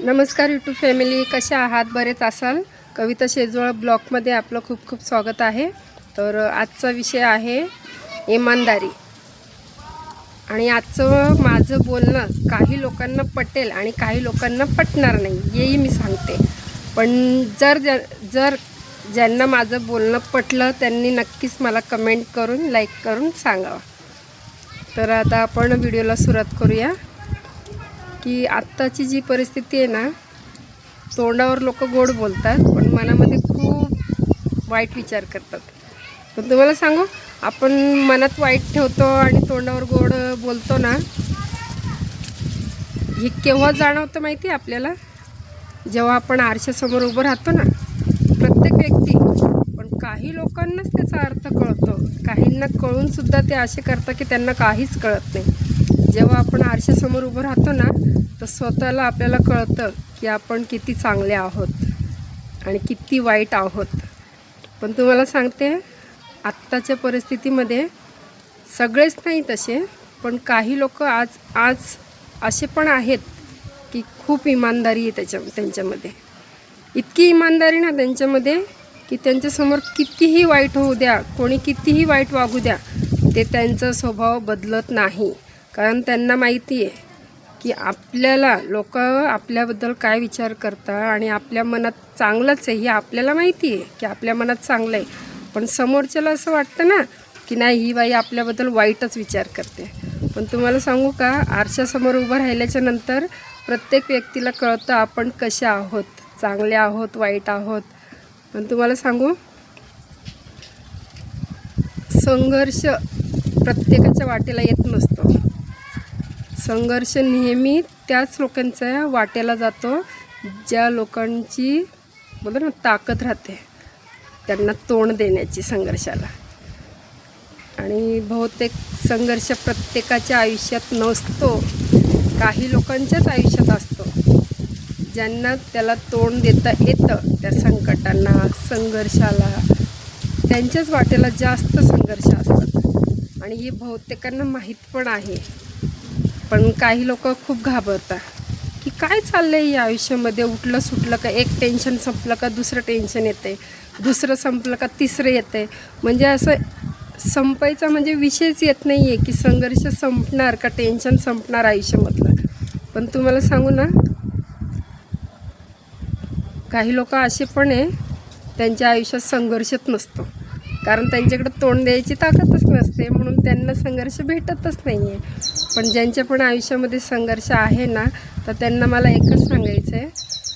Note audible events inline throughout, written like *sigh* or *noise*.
नमस्कार YouTube family कशा आहात? बरेच असाल? कविता शेजवळ ब्लॉगमध्ये आपलं खूप खूप स्वागत आहे. तर आजचा विषय आहे इमानदारी. आणि आजचं माझं बोलणं काही लोकांना पटेल आणि काही लोकांना पटणार नाही हेही मी सांगते. पण जर ज्या जर ज्यांना माझं बोलणं पटलं त्यांनी नक्कीच मला कमेंट करून लाईक करून सांगावं. तर आता आपण व्हिडिओला सुरुवात करूया. की आत्ताची जी परिस्थिती आहे ना तोंडावर लोक गोड बोलतात पण मनामध्ये खूप वाईट विचार करतात. पण तुम्हाला सांगू आपण मनात वाईट ठेवतो आणि तोंडावर गोड बोलतो ना हे केव्हा जाणवतं माहिती आहे आपल्याला? जेव्हा आपण आरशासमोर उभं राहतो ना प्रत्येक व्यक्ती पण काही लोकांनाच त्याचा अर्थ कळतो. काहींना कळूनसुद्धा ते असे करतात की त्यांना काहीच कळत नाही. जेव्हा आपण आरशासमोर उभं राहतो ना तर स्वतःला आपल्याला कळतं की आपण किती चांगले आहोत आणि किती वाईट आहोत. पण तुम्हाला सांगते आत्ताच्या परिस्थितीमध्ये सगळेच नाही तसे पण काही लोक आज आज असे पण आहेत की खूप इमानदारी आहे त्याच्या त्यांच्यामध्ये. इतकी इमानदारी ना त्यांच्यामध्ये की त्यांच्यासमोर कितीही वाईट होऊ द्या कोणी कितीही वाईट वागू द्या ते त्यांचा स्वभाव बदलत नाही. कारण त्यांना माहिती आहे की आपल्याला लोक आपल्याबद्दल काय विचार करतात आणि आपल्या मनात चांगलंच आहे हे आपल्याला माहिती आहे की आपल्या मनात चांगलं आहे पण समोरच्याला असं वाटतं ना की नाही ही बाई आपल्याबद्दल वाईटच विचार करते. पण तुम्हाला सांगू का आरशासमोर उभं राहिल्याच्या नंतर प्रत्येक व्यक्तीला कळतं आपण कसे आहोत चांगले आहोत वाईट आहोत. पण तुम्हाला सांगू संघर्ष प्रत्येकाच्या वाटेला येत संघर्ष नेहमी त्याच लोकांच्या वाटेला जातो ज्या लोकांची बोलतो ना ताकद राहते त्यांना तोंड देण्याची संघर्षाला. आणि बहुतेक संघर्ष प्रत्येकाच्या आयुष्यात नसतो काही लोकांच्याच आयुष्यात असतो. ज्यांना त्याला तोंड देता येतं त्या संकटांना संघर्षाला त्यांच्याच वाटेला जास्त संघर्ष असतात. आणि हे बहुतेकांना माहीत पण आहे. पण काही लोक खूप घाबरतात की काय चाललं आहे या आयुष्यामध्ये? उठलं सुटलं का एक टेन्शन संपलं का दुसरं टेन्शन येते दुसरं संपलं का तिसरं येते म्हणजे असं संपायचा म्हणजे विषयच येत नाही आहे की संघर्ष संपणार का टेन्शन संपणार आयुष्यामधलं. पण तुम्हाला सांगू ना काही लोक असे पण आहे त्यांच्या आयुष्यात संघर्षच नसतो. कारण त्यांच्याकडे तोंड द्यायची ताकदच नसते म्हणून त्यांना संघर्ष भेटतच नाही आहे पण ज्यांच्या पण आयुष्यामध्ये संघर्ष आहे ना तर त्यांना मला एकच सांगायचं आहे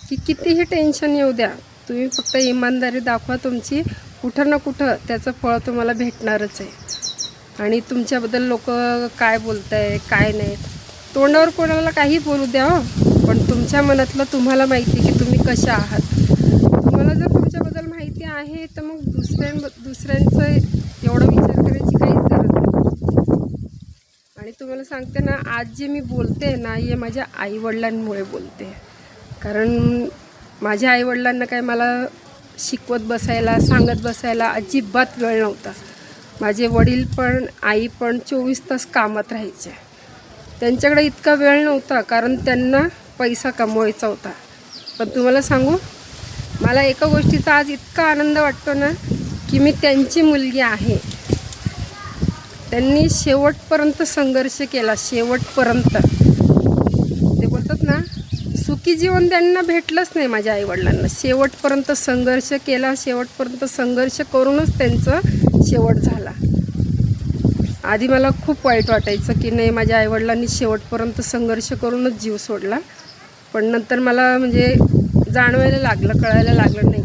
की कितीही टेन्शन येऊ द्या तुम्ही फक्त इमानदारी दाखवा तुमची कुठं ना कुठं त्याचं फळ तुम्हाला भेटणारच आहे. आणि तुमच्याबद्दल लोक काय बोलत आहे काय नाही तोंडावर कोणाला काही बोलू द्या हो. पण तुमच्या मनातलं तुम्हाला माहिती की तुम्ही कशा आहात तुम्हाला जर तुमच्याबद्दल माहिती आहे तर मग दुसऱ्यां दुसऱ्यांचं एवढा विचार करायची काहीच गरज नाही. आणि तुम्हाला सांगते ना आज जे मी बोलते ना हे माझ्या आईवडिलांमुळे बोलते. कारण माझ्या आईवडिलांना काय मला शिकवत बसायला सांगत बसायला अजिबात वेळ नव्हता. माझे वडील पण आई पण चोवीस तास कामात राहायचे. त्यांच्याकडे इतका वेळ नव्हता कारण त्यांना पैसा कमवायचा होता. पण तुम्हाला सांगू मला एका गोष्टीचा आज इतका आनंद वाटतो ना की मी त्यांची मुलगी आहे. त्यांनी शेवटपर्यंत संघर्ष केला शेवटपर्यंत. ते बोलतात ना सुखी जीवन त्यांना भेटलंच नाही माझ्या आईवडिलांना. शेवटपर्यंत संघर्ष केला शेवटपर्यंत संघर्ष करूनच त्यांचं शेवट झाला. आधी मला खूप वाईट वाटायचं की नाही माझ्या आईवडिलांनी शेवटपर्यंत संघर्ष करूनच जीव सोडला. पण नंतर मला म्हणजे जाणवायला लागलं कळायला लागलं नाही.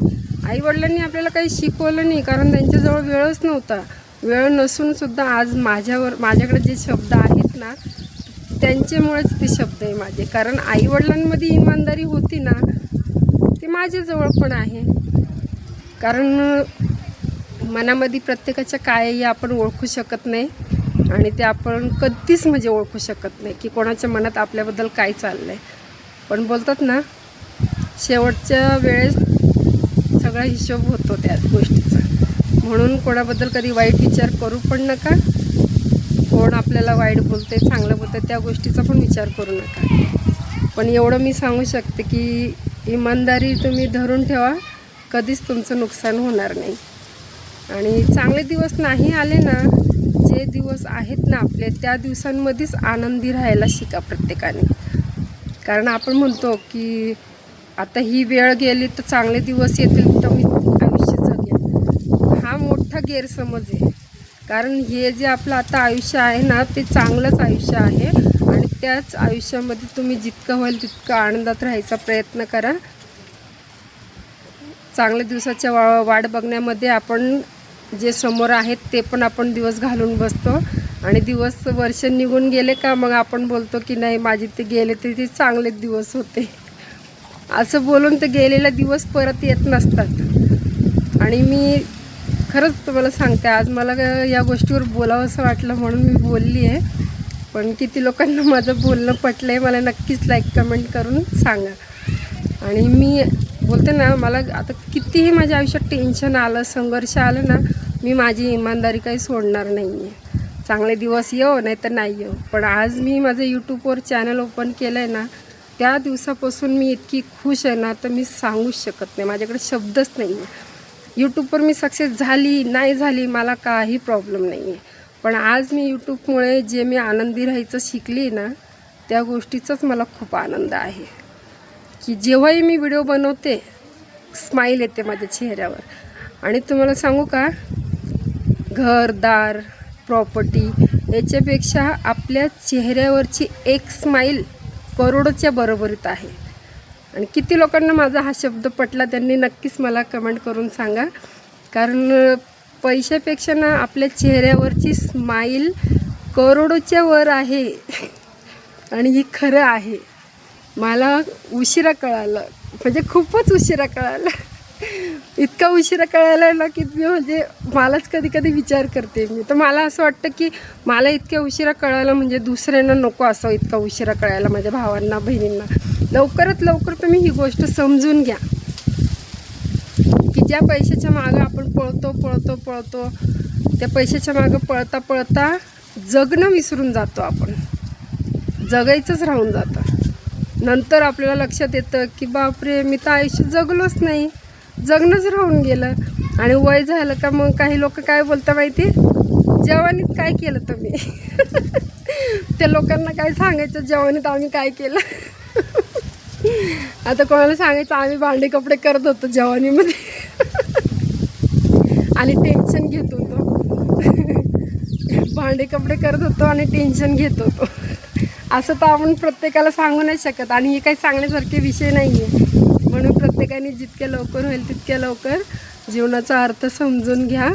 आईवडिलांनी आपल्याला काही शिकवलं नाही कारण त्यांच्याजवळ वेळच नव्हता. वेळ नसूनसुद्धा आज माझ्यावर माझ्याकडे जे शब्द आहेत ना त्यांच्यामुळेच ते शब्द आहे माझे. कारण आईवडिलांमध्ये इमानदारी होती ना ते माझ्याजवळ पण आहे. कारण मनामध्ये प्रत्येकाच्या कायही आपण ओळखू शकत नाही आणि ते आपण कधीच म्हणजे ओळखू शकत नाही की कोणाच्या मनात आपल्याबद्दल काय चाललं आहे पण बोलतात ना शेवटच्या वेळेस सगळा हिशोब होतो त्या गोष्टीचा. म्हणून कोणाबद्दल कधी वाईट विचार करू पण नका. कोण आपल्याला वाईट बोलते चांगलं बोलतं त्या गोष्टीचा पण विचार करू नका. पण एवढं मी सांगू शकते की इमानदारी तुम्ही धरून ठेवा. कधीच तुमचं नुकसान होणार नाही. आणि चांगले दिवस नाही आले ना जे दिवस आहेत ना आपले त्या दिवसांमध्येच आनंदी राहायला शिका प्रत्येकाने. कारण आपण म्हणतो की आता ही वेळ गेली तर चांगले दिवस येतील तर मी आयुष्य जगेल हा मोठा गैरसमज आहे. कारण हे जे आपलं आता आयुष्य आहे ना ते चांगलंच आयुष्य आहे. आणि त्याच आयुष्यामध्ये तुम्ही जितकं होईल तितकं आनंदात राहायचा प्रयत्न करा. चांगल्या दिवसाच्या वा वाट बघण्यामध्ये आपण जे समोर आहेत ते पण आपण दिवस घालून बसतो. आणि दिवस वर्ष निघून गेले का मग आपण बोलतो की नाही माझे ते गेले ते ते चांगलेच दिवस होते. असं बोलून ते गेलेला दिवस परत येत नसतात. आणि मी खरंच तुम्हाला सांगते आज मला या गोष्टीवर बोलावं असं वाटलं म्हणून मी बोलली आहे पण किती लोकांना माझं बोलणं पटलं आहे मला नक्कीच लाईक कमेंट करून सांगा. आणि मी बोलते ना मला आता कितीही माझ्या आयुष्यात टेन्शन आलं संघर्ष आलं ना मी माझी इमानदारी काही सोडणार नाही आहे चांगले दिवस येऊ नाही तर नाही येऊ पण आज मी माझं यूट्यूबवर चॅनल ओपन केलं आहे ना त्या दिवसापासून मी इतकी खुश आहे ना तर मी सांगूच शकत नाही. माझ्याकडे शब्दच नाही आहे यूट्यूबवर मी सक्सेस झाली नाही झाली मला काही प्रॉब्लेम नाही आहे पण आज मी यूट्यूबमुळे जे मी आनंदी राहायचं शिकली ना त्या गोष्टीचाच मला खूप आनंद आहे. की जेव्हाही मी व्हिडिओ बनवते स्माईल येते माझ्या चेहऱ्यावर. आणि तुम्हाला सांगू का घरदार प्रॉपर्टी याच्यापेक्षा आपल्या चेहऱ्यावरची एक स्माईल करोडोच्या बरोबरीत आहे. आणि किती लोकांना माझा हा शब्द पटला त्यांनी नक्कीच मला कमेंट करून सांगा. कारण पैशापेक्षा ना आपल्या चेहऱ्यावरची स्माईल करोडोच्या वर आहे. आणि ही खरं आहे. मला उशिरा कळालं. म्हणजे खूपच उशिरा कळालं. इतका उशिरा कळायला ना की मी म्हणजे मलाच कधी कधी विचार करते मी. तर मला असं वाटतं की मला इतक्या उशिरा कळायला म्हणजे दुसऱ्यांना नको असं इतका उशिरा कळायला माझ्या भावांना बहिणींना. लवकरात लवकर तुम्ही ही गोष्ट समजून घ्या. की ज्या पैशाच्या मागं आपण पळतो पळतो पळतो त्या पैशाच्या मागं पळता पळता जगणं विसरून जातो आपण. जगायचंच राहून जातं. नंतर आपल्याला लक्षात येतं की बापरे मी तर आयुष्य जगलोच नाही. जगणंच राहून गेलं. आणि वय झालं का मग काही लोक काय बोलता माहिती? जवानीत काय केलं तुम्ही? *laughs* त्या लोकांना काय सांगायचं? जवानीत आम्ही काय केलं? *laughs* आता कोणाला सांगायचं? आम्ही भांडे कपडे करत होतो जवानीमध्ये *laughs* आणि टेन्शन घेत होतो. भांडे कपडे करत होतो आणि टेन्शन घेत होतो. असं तर आपण प्रत्येकाला सांगू नाही शकत. आणि हे काही सांगण्यासारखे विषय नाही आहे म्हणून प्रत्येकाने जितक्या लवकर होईल तितक्या लवकर जीवनाचा अर्थ समजून घ्या.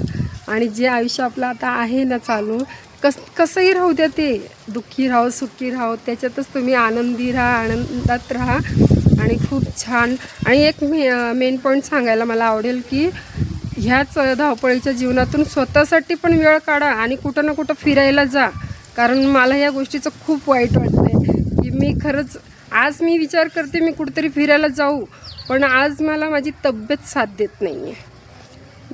आणि जे आयुष्य आपलं आता आहे ना चालू कस कसंही राहू द्या ते. दुःखी राहो सुखी राहो. त्याच्यातच तुम्ही आनंदी राहा आनंदात राहा. आणि खूप छान. आणि एक मे मेन पॉईंट सांगायला मला आवडेल की ह्याच धावपळीच्या जीवनातून स्वतःसाठी पण वेळ काढा आणि कुठं ना कुठं फिरायला जा. कारण मला या गोष्टीचं खूप वाईट वाटतं आहे की मी खरंच आज मी विचार करते मी कुठेतरी फिरायला जाऊ पण आज मला माझी तब्येत साथ देत नाही आहे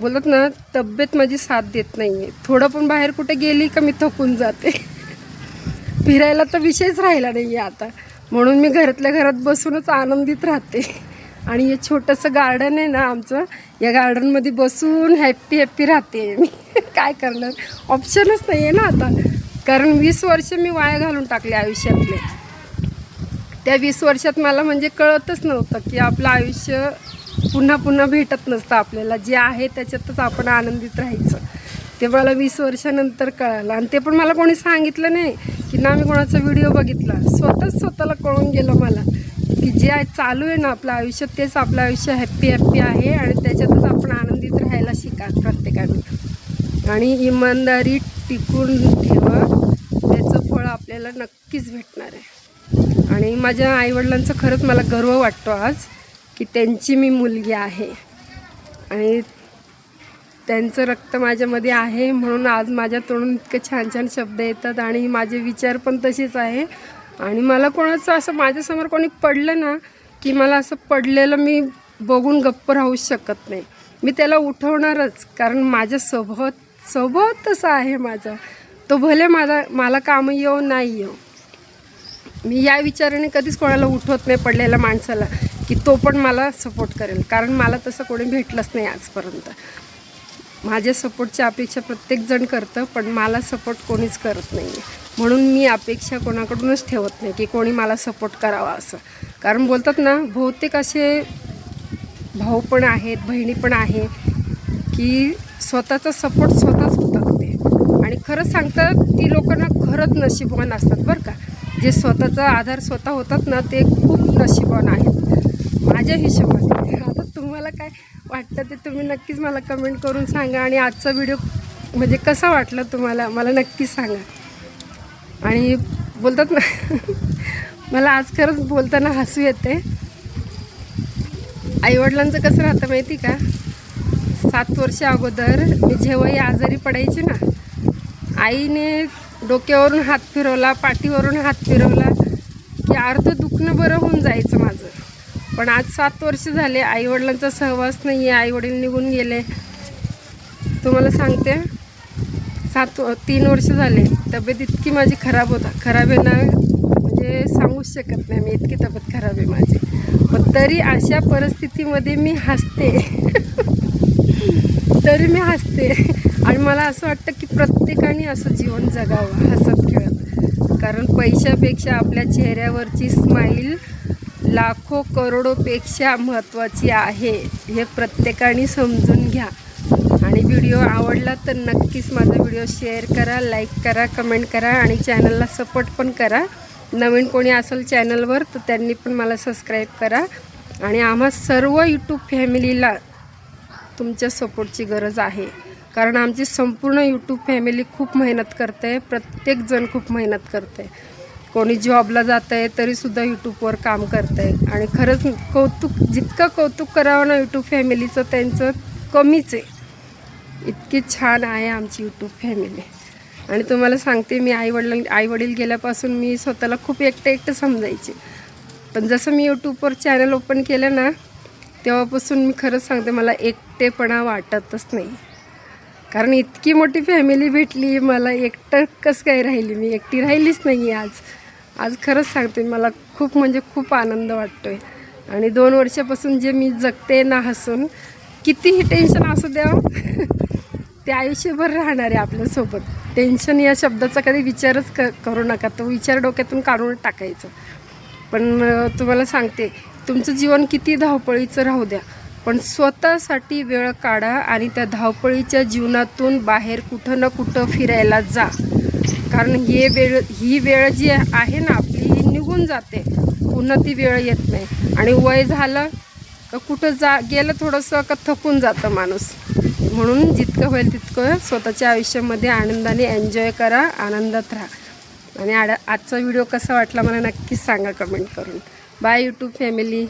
बोलत ना तब्येत माझी साथ देत नाही आहे थोडं पण बाहेर कुठे गेली का मी थकून जाते. *laughs* फिरायला तर विषयच राहिला नाही आहे आता. म्हणून मी घरातल्या घरात बसूनच आनंदित राहते. आणि हे छोटंसं गार्डन आहे ना आमचं या गार्डनमध्ये बसून हॅप्पी हॅप्पी राहते मी. *laughs* काय करणार? ऑप्शनच नाही आहे ना आता. कारण वीस वर्ष मी वाया घालून टाकले आयुष्यातले. त्या वीस वर्षात मला म्हणजे कळतच नव्हतं की आपलं आयुष्य पुन्हा पुन्हा भेटत नसतं आपल्याला. जे आहे त्याच्यातच आपण आनंदित राहायचं. ते मला वीस वर्षानंतर कळालं. आणि ते पण मला कोणी सांगितलं नाही की ना मी कोणाचा व्हिडिओ बघितला. स्वतःच स्वतःला कळून गेलं मला की जे आहे चालू आहे ना आपलं आयुष्य तेच आपलं आयुष्य हॅप्पी हॅप्पी आहे आणि त्याच्यातच आपण आनंदित राहायला शिका प्रत्येकाने. आणि इमानदारी टिकून ठेवा. त्याचं फळ आपल्याला नक्कीच भेटणार आहे. आणि माझ्या आईवडिलांचं खरंच मला गर्व वाटतो आज की त्यांची मी मुलगी आहे. आणि त्यांचं रक्त माझ्यामध्ये आहे म्हणून आज माझ्या तोंडून इतके छान छान शब्द येतात आणि माझे विचार पण तसेच आहे. आणि मला कोणाचं असं माझ्यासमोर कोणी पडलं ना की मला असं पडलेलं मी बघून गप्प राहू शकत नाही. मी त्याला उठवणारच कारण माझ्या स्वभाव तसा आहे माझा. तो भले मला मला कामं येऊ नाही येऊ. मी या विचाराने कधीच कोणाला उठवत नाही पडलेल्या माणसाला की तो पण मला सपोर्ट करेल. कारण मला तसं कोणी भेटलंच नाही आजपर्यंत. माझ्या सपोर्टची अपेक्षा प्रत्येकजण करतं पण मला सपोर्ट कोणीच करत नाही आहे म्हणून मी अपेक्षा कोणाकडूनच ठेवत नाही की कोणी मला सपोर्ट करावा असं. कारण बोलतात ना बहुतेक असे भाऊ पण आहेत बहिणी पण आहे की स्वतःचा सपोर्ट स्वतःच होतात ते आणि खरंच सांगतात ती लोकांना खरंच नशीबवान असतात बरं का. जे स्वतःचा आधार स्वतः होतात ना ते खूप नशीबवान आहेत. माझ्या हिशोबाने. आता तुम्हाला काय वाटतं ते तुम्ही नक्कीच मला कमेंट करून सांगा आणि आजचा व्हिडिओ म्हणजे कसा वाटला तुम्हाला? मला नक्कीच सांगा. आणि बोलतात ना *laughs* मला आज खरंच बोलताना हसू येते. आईवडिलांचं कसं राहतं माहिती का? सात वर्ष अगोदर मी जेव्हाही आजारी पडायची ना आईने डोक्यावरून हात फिरवला पाठीवरून हात फिरवला की अर्ध दुखणं बरं होऊन जायचं माझं. पण आज सात वर्ष झाले आईवडिलांचा सहवास नाही आहे आईवडील निघून गेले. तुम्हाला सांगते सात तीन वर्ष झाले तब्येत इतकी माझी खराब होता. खराब आहे ना म्हणजे सांगूच शकत नाही मी इतकी तब्येत खराब आहे माझी. पण तरी अशा परिस्थितीमध्ये मी हसते. *laughs* तरी मी हसते. आणि मला असं वाटतं की प्रत्येकाने असं जीवन जगावं हसत खेळत. कारण पैशापेक्षा आपल्या चेहऱ्यावरची स्माईल लाखो करोडोपेक्षा महत्त्वाची आहे हे प्रत्येकाने समजून घ्या. आणि व्हिडिओ आवडला तर नक्कीच माझा व्हिडिओ शेअर करा लाईक करा कमेंट करा आणि चॅनलला सपोर्ट पण करा. नवीन कोणी असेल चॅनलवर तर त्यांनी पण मला सबस्क्राईब करा. आणि आम्हा सर्व यूट्यूब फॅमिलीला तुमच्या सपोर्टची गरज आहे. कारण आमची संपूर्ण यूट्यूब फॅमिली खूप मेहनत करते प्रत्येकजण खूप मेहनत करते. कोणी जॉबला जात आहे तरीसुद्धा यूट्यूबवर काम करत आहे आणि खरंच कौतुक जितकं कौतुक करावं ना यूट्यूब फॅमिलीचं त्यांचं कमीच आहे. इतकी छान आहे आमची यूट्यूब फॅमिली आणि तुम्हाला सांगते मी आईवडिलां आईवडील गेल्यापासून मी स्वतःला खूप एकटं एकटं समजायचे. पण जसं मी यूट्यूबवर चॅनल ओपन केलं ना तेव्हापासून मी खरंच सांगते मला एकटेपणा वाटतच नाही. कारण इतकी मोठी फॅमिली भेटली मला एकटं कसं काय राहिली? मी एकटी राहिलीच नाही आज. आज खरंच सांगते मला खूप म्हणजे खूप आनंद वाटतो आहे आणि दोन वर्षापासून जे मी जगते ना हसून कितीही टेन्शन असू द्या *laughs* ते आयुष्यभर राहणार आहे आपल्यासोबत टेन्शन या शब्दाचा कधी विचारच क करू नका. तो विचार डोक्यातून काढून टाकायचा. पण तुम्हाला सांगते तुमचं जीवन किती धावपळीचं राहू द्या. पण स्वतःसाठी वेळ काढा आणि त्या धावपळीच्या जीवनातून बाहेर कुठं ना कुठं फिरायला जा. कारण हे वेळ ही वेळ जी आहे ना आपली ही निघून जाते. पुन्हा ती वेळ येत नाही. आणि वय झालं तर कुठं जा गेलं थोडंसं का थकून जातं माणूस. म्हणून जितकं होईल तितकं स्वतःच्या आयुष्यामध्ये आनंदाने एन्जॉय करा आनंदात राहा. आणि आड आजचा व्हिडिओ कसा वाटला मला नक्कीच सांगा कमेंट करून. Bye YouTube family